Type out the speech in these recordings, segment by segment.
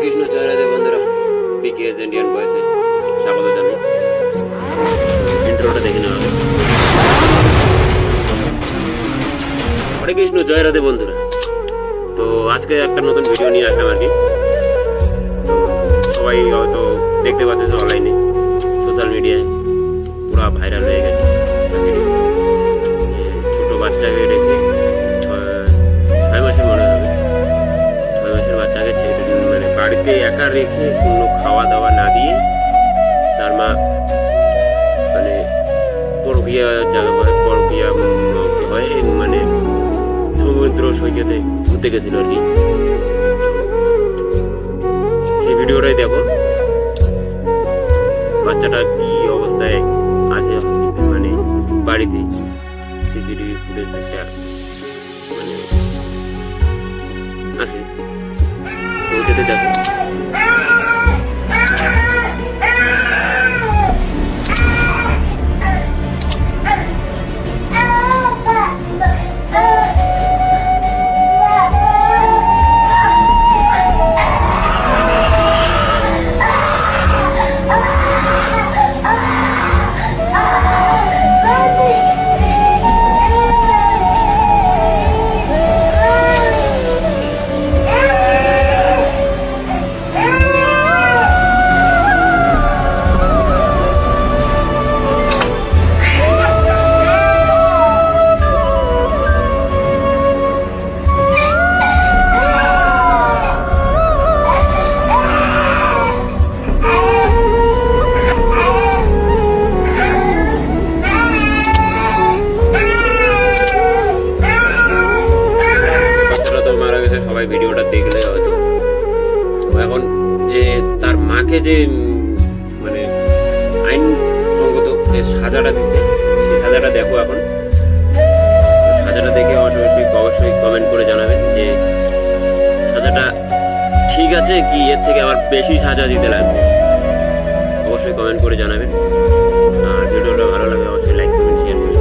কৃষ্ণ জয় রাধে বন্ধুরা। BKS Indian বয়েসে স্বাগত জানাই। ইন্ট্রোটা দেখে নেওয়া হরে কৃষ্ণ, জয় রাধে বন্ধুরা। তো আজকে একটা নতুন ভিডিও নিয়ে আসলাম আর কি। সবাই হয়তো দেখতে পাচ্ছে রেখে কোনো খাওয়া দাওয়া না দিয়ে তার মা মানে পরকিয়া জায়গা হয়, পরকিয়া হয় মানে সমুদ্র সৈকতে ঘুরতে গেছিল আর কি। সেই ভিডিওটাই দেখো। বাচ্চাটা কি অবস্থায় আছে মানে বাড়িতে? সিসিটিভি ফুটেজ একটা মানে আছে। ওইটাতে দেখো। যে মানে আইন সঙ্গত যে সাজাটা দিতে সেই সাজাটা দেখো এখন। সাজাটা দেখে অবশ্যই অবশ্যই কমেন্ট করে জানাবেন যে, সাজাটা ঠিক আছে কি? এর থেকে আবার বেশি সাজা দিতে লাগবে। অবশ্যই কমেন্ট করে জানাবেন আর ভিডিওটা ভালো লাগে অবশ্যই লাইক করবেন শেয়ার করবেন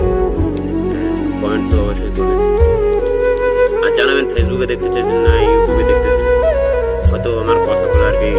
কমেন্ট তো অবশ্যই করবেন আর জানাবেন ফেসবুকে দেখতে চাইছেন না ইউটিউবে দেখতেছেন হয়তো আমার কথাগুলো আর কি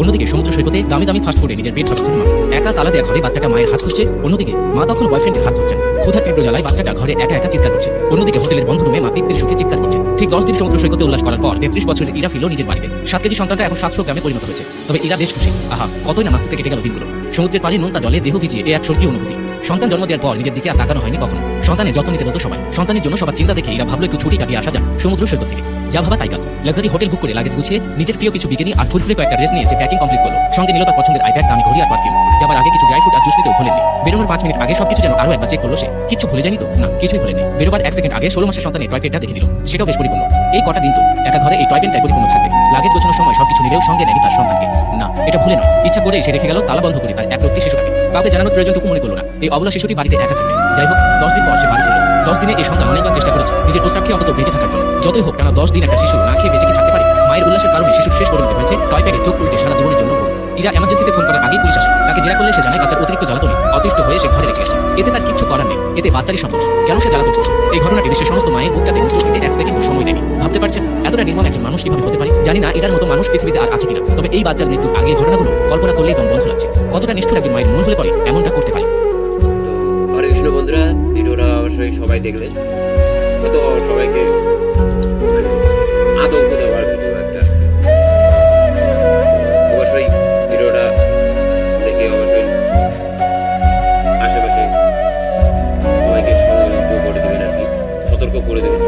অন্যদিকে সমুদ্র সৈকতে দামি দামি ফাস্ট ফুডে নিজের পেট ভাবছেন মা। একা তালা দেয়া ঘরে বাচ্চাটা মায়ের হাত খুঁজছে, অন্যদিকে মা তখন বয়ফ্রেন্ডের হাত ধরছেন। ক্ষুধার তীব্র জ্বালায় বাচ্চাটা ঘরে একা একা চিৎকার করছে। অন্যদিকে হোটেলের বন্ধ রুমে মা তৃপ্তির সুখে চিৎকার করছে ঠিক দশ দিন সমুদ্র সৈকতে উল্লাস করার পর তেত্রিশ বছরের ইরা ফিরল নিজের বাড়িতে। সাত কেজি সন্তানটা এখন সাতশো গ্রামে পরিণত হয়েছে। তবে ইরা বেশ খুশি। আহা, কতই না নাস্তিতে কেটে গেল দিনগুলো। সমুদ্রের পানি নোনতা জলে দেহ ভিজিয়ে এ এক স্বর্গীয় অনুভূতি। সন্তান জন্ম দেওয়ার পর নিজের দিকে আর তাকানো হয়নি কখনো। সন্তানের যত্ন নিতে বলতো সবাই। সন্তানের জন্য সবার চিন্তা দেখে এরা ভাবলো, একটু ছুটি কাটিয়ে আসা যাক সমুদ্র সৈকত থেকে। যা ভাবা তাই কাজ। লাক্সারি হোটেল বুক করে লাগেজ গুছিয়ে নিজের প্রিয় কিছু বিকিনি আর ফুলফুলে কয়েকটা ড্রেস নিয়ে এসে প্যাকিং কমপ্লিট করল। সঙ্গে নিল তার পছন্দের আইপ্যাড দামি ঘড়ি আর পারফিউম যাবার আগে কিছু বেরোনোর পাঁচ মিনিট আগে সবকিছু যেন আরও একবার চেক করল সে। কিছু ভুলে যায়নি তো? না, কিছুই ভুলেনি বেরোবার এক সেকেন্ড আগে ষোলো মাসের সন্তানের টয় পেটটা দেখে নিল। সেটাও বেশ পরিপূর্ণ। এই কটা দিন তো একা ঘরে এই টয় পেনটাই পরিপূর্ণ থাকবে। লাগেজ গোছানোর সময় সবকিছু নিলেও সঙ্গে নেয়নি তার সন্তানকে। না, এটা ভুলে নয়। ইচ্ছা করে সে রেখে গেল, তালা বন্ধ করে তার এক রক্তি শিশুটাকে। কাউকে জানানোর প্রয়োজনটুকু মনে করল না। এই অবলা শিশুটি বাড়িতে একা থাকবে। যাই হোক, দশ দিন পর সে বাড়ি ফিরল। দশ দিনে এই সন্তান অনেকবার চেষ্টা করেছে নিজের প্রস্তাব অন্তত বেঁচে থাকার জন্য। যতই হোক কেন দশ দিন একটা শিশু না খেয়ে বেঁচে থাকতে পারে? মায়ের উল্লাসের কারণে শিশুর শেষ পরিণতি হয়েছে টয় প্যাকে চোখ উল্টে সারা জীবনের জন্য। ইরা এমার্জেন্সিতে ফোন করার আগেই পুলিশ আসে। তাকে জেরা করলে সে জানে বাচ্চার অতিরিক্ত জ্বালাতনে অতিষ্ঠ হয়ে সে ঘরে রেখে গেছে এতে তার কিচ্ছু করার নেই। এতে বাচ্চারই সন্তোষ কেন সে জ্বালাতন করছে? এই ঘটনাটি দেশের সমস্ত মায়ের বুকটাতে মুচড় এক সেকেন্ড সময় নেয়নি ভাবতে পারছেন? এতটা নির্মম একজন মানুষ কীভাবে হতে পারে? জানি না এটার মতো মানুষ পৃথিবীতে আর আছে কিনা। তবে এই বাচ্চার মৃত্যুর আগের ঘটনাগুলো কল্পনা করলেই দম বন্ধ লাগছে। কতটা নিষ্ঠুর একজন মায়ের মন হলে পরে এমনটা করতে পারে? তো হরে কৃষ্ণ বন্ধুরা, ভিডিওটা অবশ্যই সবাই দেখলে হয়তো সবাইকে করে দেবেন।